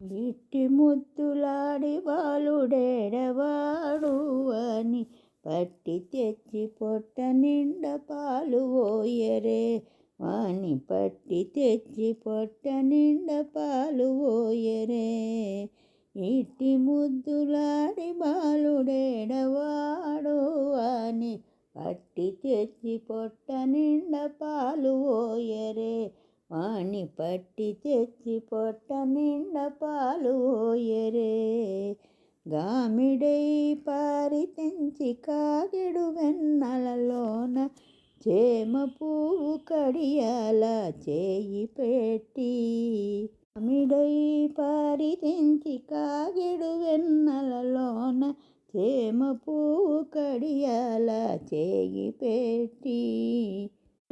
ఇట్టి ముద్దులాడి బాలుడేడవాడు అని పట్టి తెచ్చి పొట్ట నిండా పాలు ఓయరే వాణి పట్టి తెచ్చి పొట్ట నిండా పాలు ఓయరే. ఇట్టి ముద్దులాడి బాలుడేడవాడు అని పట్టి తెచ్చి పొట్ట నిండా పాలు ఓయరే వాణి పట్టి తెచ్చి పొట్ట నిండ పాలు ఓయరే గామిడై పారి తెంచి కాగెడు వెన్నలలోన చేమ పువ్వు కడియాల చేయి పెట్టి. గామిడై పారి తెంచి కాగెడు వెన్నలలోన చేమ పువ్వు కడియాల చేయి పెట్టి.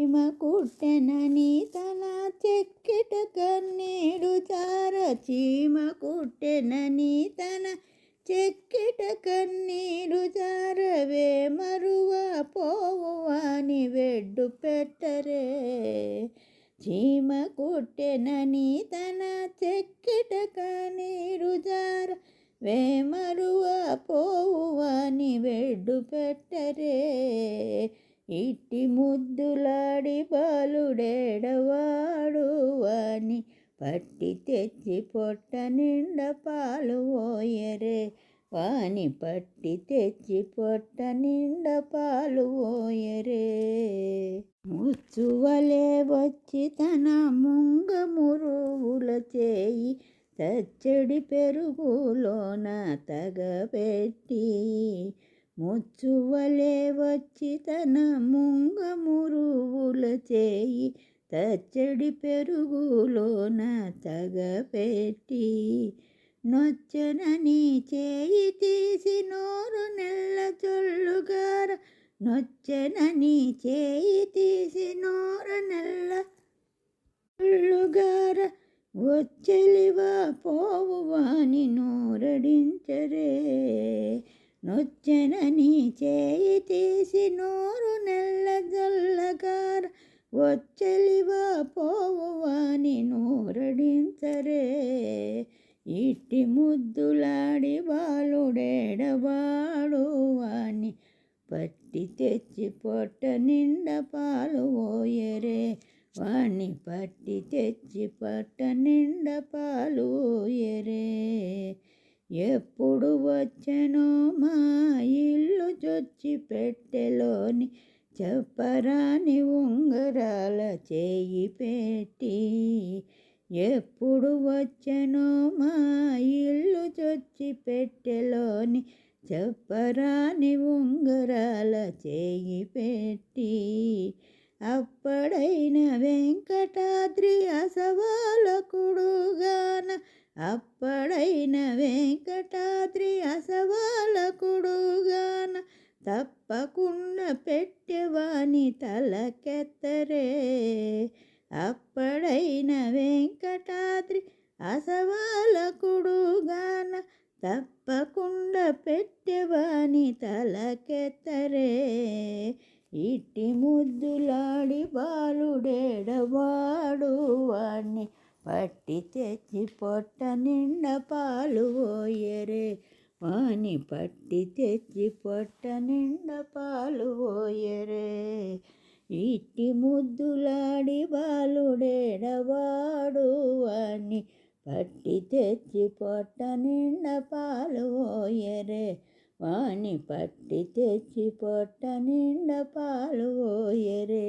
హిమ కుట్టెనని తన చెక్కిట కన్నీడు చార చీమ కుట్టెనని తన చెక్కిట కన్నీడు చారవే మరువ పోవు అని వెడ్డు పెట్టరే. చీమ కుట్టెనని తన చెక్కిట కన్నీడు జార వేమరువ పోవు అని వెడ్డు పెట్టరే. ఇట్టి ముద్దులాడి బాలుడేడవాడు అని పట్టి తెచ్చి పొట్ట నిండా పాలు ఓయరే వాని పట్టి తెచ్చి పొట్ట నిండా పాలు ఓయరే ముచ్చువలే వచ్చి తన ముంగ మురువుల చేయి తచ్చడి పెరుగులోన తగబెట్టి ముచ్చువలే వచ్చి తన ముంగ మురువుల చేయి తచ్చడి పెరుగులోన తగపెట్టి నొచ్చనని చేయి తీసి నోరు నెల్ల చొల్లుగార నొచ్చనని చేయి తీసి నోరు నెల్ల చొల్లుగార వచ్చలివా పోవువాని నోరడించరే నొచ్చనని చేయి తీసి నోరు నెల్లజల్లగార వచ్చలివా పోవు వాని నోరడించరే ఇట్టి ముద్దులాడి బాలుడేడవాడు వాని పట్టి తెచ్చి పొట్ట నిండా పాలు ఓయరే వాణ్ణి పట్టి తెచ్చి పట్ట నిండా పాలు ఓయరే ఎప్పుడు వచ్చెనో మా ఇల్లు చొచ్చి పెట్టెలోని చెప్పరాని ఉంగరాల చేయి పెట్టి. ఎప్పుడు వచ్చెనో మా ఇల్లు చొచ్చి పెట్టెలోని చెప్పరాని ఉంగరాల చేయి పెట్టి. అప్పుడైన వెంకటాద్రి అసవాలకుడుగాన అప్పడైన వెంకటాద్రి అసవాలకుడుగాన తప్పకుండా పెట్టెవాని తలకెత్తరే. అప్పడైన వెంకటాద్రి అసవాలకుడుగాన తప్పకుండా పెట్టెవాని తలకెత్తరే. ఇట్టి ముద్దులాడి బాలుడేడవాడు వాణ్ణి పట్టి తెచ్చి పొట్ట నిండా పాలు ఓయరే వాణి పట్టి తెచ్చి పొట్ట నిండా పాలు ఓయరే ఇట్టి ముద్దులాడి బాలుడేడవాడు అని పట్టి తెచ్చి పొట్ట నిండా పాలు ఓయరే వాణి పట్టి తెచ్చి పొట్ట నిండా పాలు ఓయరే